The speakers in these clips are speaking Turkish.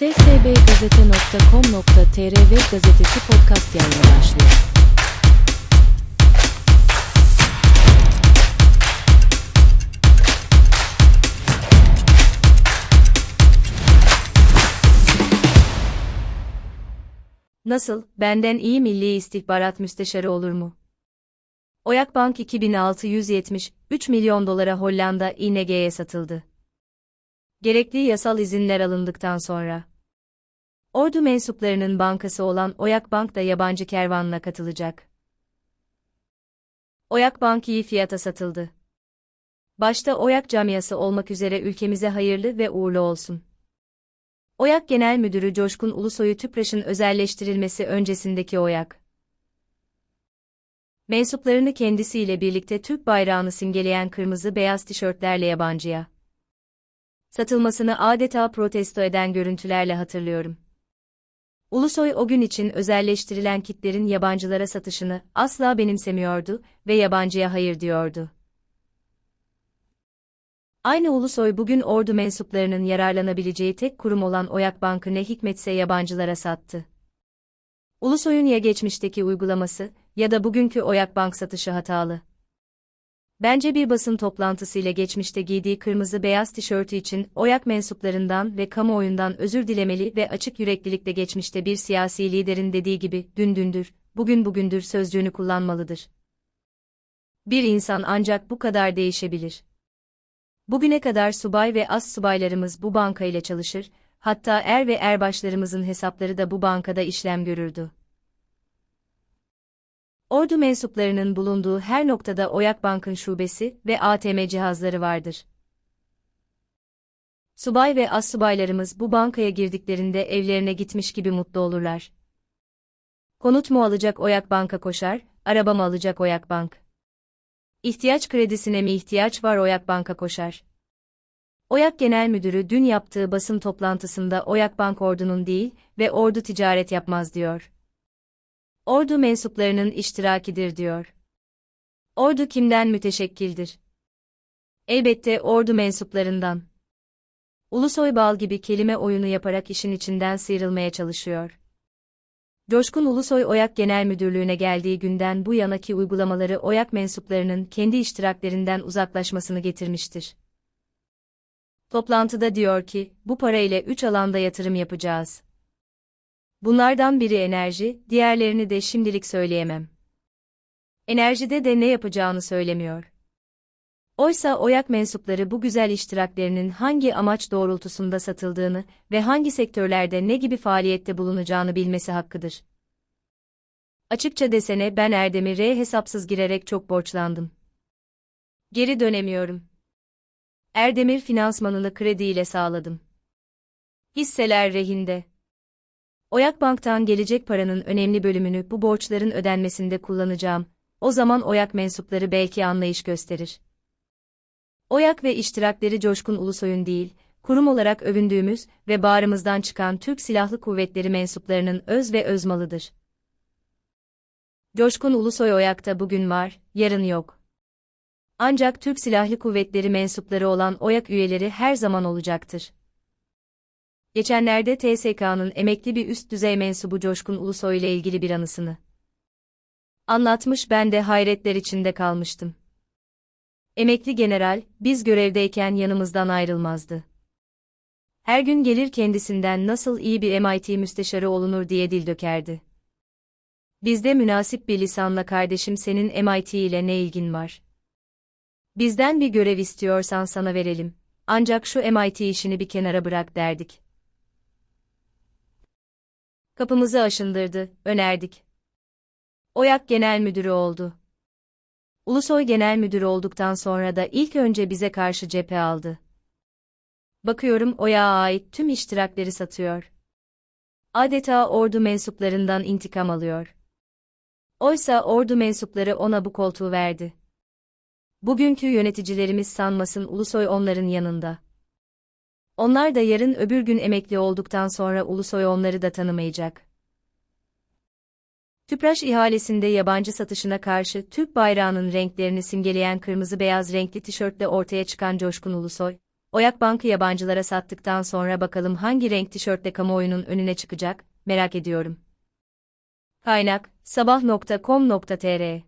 ssbgazete.com.tr web gazetesi podcast yayını başlıyor. Nasıl, benden iyi Milli İstihbarat Müsteşarı olur mu? Oyak Bank 2673 milyon dolara Hollanda ING'ye satıldı. Gerekli yasal izinler alındıktan sonra. Ordu mensuplarının bankası olan Oyak Bank da yabancı kervanına katılacak. Oyak Bank iyi fiyata satıldı. Başta Oyak camiası olmak üzere ülkemize hayırlı ve uğurlu olsun. Oyak Genel Müdürü Coşkun Ulusoy'u TÜPRAŞ'ın özelleştirilmesi öncesindeki Oyak. Mensuplarını kendisiyle birlikte Türk bayrağını simgeleyen kırmızı beyaz tişörtlerle yabancıya. Satılmasını adeta protesto eden görüntülerle hatırlıyorum. Ulusoy o gün için özelleştirilen kitlerin yabancılara satışını asla benimsemiyordu ve yabancıya hayır diyordu. Aynı Ulusoy bugün ordu mensuplarının yararlanabileceği tek kurum olan Oyak Bank'ı ne hikmetse yabancılara sattı. Ulusoy'un ya geçmişteki uygulaması ya da bugünkü Oyak Bank satışı hatalı. Bence bir basın toplantısıyla geçmişte giydiği kırmızı beyaz tişörtü için Oyak mensuplarından ve kamuoyundan özür dilemeli ve açık yüreklilikle geçmişte bir siyasi liderin dediği gibi dün dündür, bugün bugündür sözcüğünü kullanmalıdır. Bir insan ancak bu kadar değişebilir. Bugüne kadar subay ve as subaylarımız bu banka ile çalışır, hatta er ve erbaşlarımızın hesapları da bu bankada işlem görürdü. Ordu mensuplarının bulunduğu her noktada Oyak Bank'ın şubesi ve ATM cihazları vardır. Subay ve as subaylarımız bu bankaya girdiklerinde evlerine gitmiş gibi mutlu olurlar. Konut mu alacak Oyak Bank'a koşar, araba mı alacak Oyak Bank? İhtiyaç kredisine mi ihtiyaç var Oyak Bank'a koşar? Oyak Genel Müdürü dün yaptığı basın toplantısında Oyak Bank ordunun değil ve ordu ticaret yapmaz diyor. Ordu mensuplarının iştirakidir diyor. Ordu kimden müteşekkildir? Elbette ordu mensuplarından. Ulusoy bal gibi kelime oyunu yaparak işin içinden sıyrılmaya çalışıyor. Coşkun Ulusoy Oyak Genel Müdürlüğü'ne geldiği günden bu yanaki uygulamaları Oyak mensuplarının kendi iştiraklerinden uzaklaşmasını getirmiştir. Toplantıda diyor ki, bu para ile 3 alanda yatırım yapacağız. Bunlardan biri enerji, diğerlerini de şimdilik söyleyemem. Enerjide de ne yapacağını söylemiyor. Oysa Oyak mensupları bu güzel iştiraklerinin hangi amaç doğrultusunda satıldığını ve hangi sektörlerde ne gibi faaliyette bulunacağını bilmesi hakkıdır. Açıkça desene ben Erdemir'e hesapsız girerek çok borçlandım. Geri dönemiyorum. Erdemir finansmanını krediyle sağladım. Hisseler rehinde. Oyak Bank'tan gelecek paranın önemli bölümünü bu borçların ödenmesinde kullanacağım. O zaman Oyak mensupları belki anlayış gösterir. Oyak ve iştirakleri Coşkun Ulusoy'un değil, kurum olarak övündüğümüz ve bağrımızdan çıkan Türk Silahlı Kuvvetleri mensuplarının öz ve öz malıdır. Coşkun Ulusoy Oyak'ta bugün var, yarın yok. Ancak Türk Silahlı Kuvvetleri mensupları olan OYAK üyeleri her zaman olacaktır. Geçenlerde TSK'nın emekli bir üst düzey mensubu Coşkun Ulusoy ile ilgili bir anısını anlatmış ben de hayretler içinde kalmıştım. Emekli general, biz görevdeyken yanımızdan ayrılmazdı. Her gün gelir kendisinden nasıl iyi bir MIT müsteşarı olunur diye dil dökerdi. Bizde münasip bir lisanla kardeşim senin MIT ile ne ilgin var? Bizden bir görev istiyorsan sana verelim. Ancak şu MIT işini bir kenara bırak derdik. Kapımızı aşındırdı, önerdik. Oyak Genel Müdürü oldu. Ulusoy Genel Müdürü olduktan sonra da ilk önce bize karşı cephe aldı. Bakıyorum Oyak'a ait tüm iştirakleri satıyor. Adeta ordu mensuplarından intikam alıyor. Oysa ordu mensupları ona bu koltuğu verdi. Bugünkü yöneticilerimiz sanmasın Ulusoy onların yanında. Onlar da yarın öbür gün emekli olduktan sonra Ulusoy onları da tanımayacak. Tüpraş ihalesinde yabancı satışına karşı Türk bayrağının renklerini simgeleyen kırmızı-beyaz renkli tişörtle ortaya çıkan Coşkun Ulusoy, Oyak Bank'ı yabancılara sattıktan sonra bakalım hangi renk tişörtle kamuoyunun önüne çıkacak, merak ediyorum. Kaynak, sabah.com.tr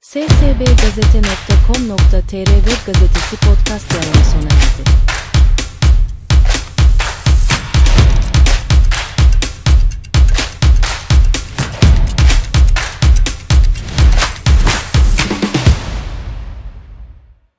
ssbgazete.com.tr web gazetesi podcast sona erdi.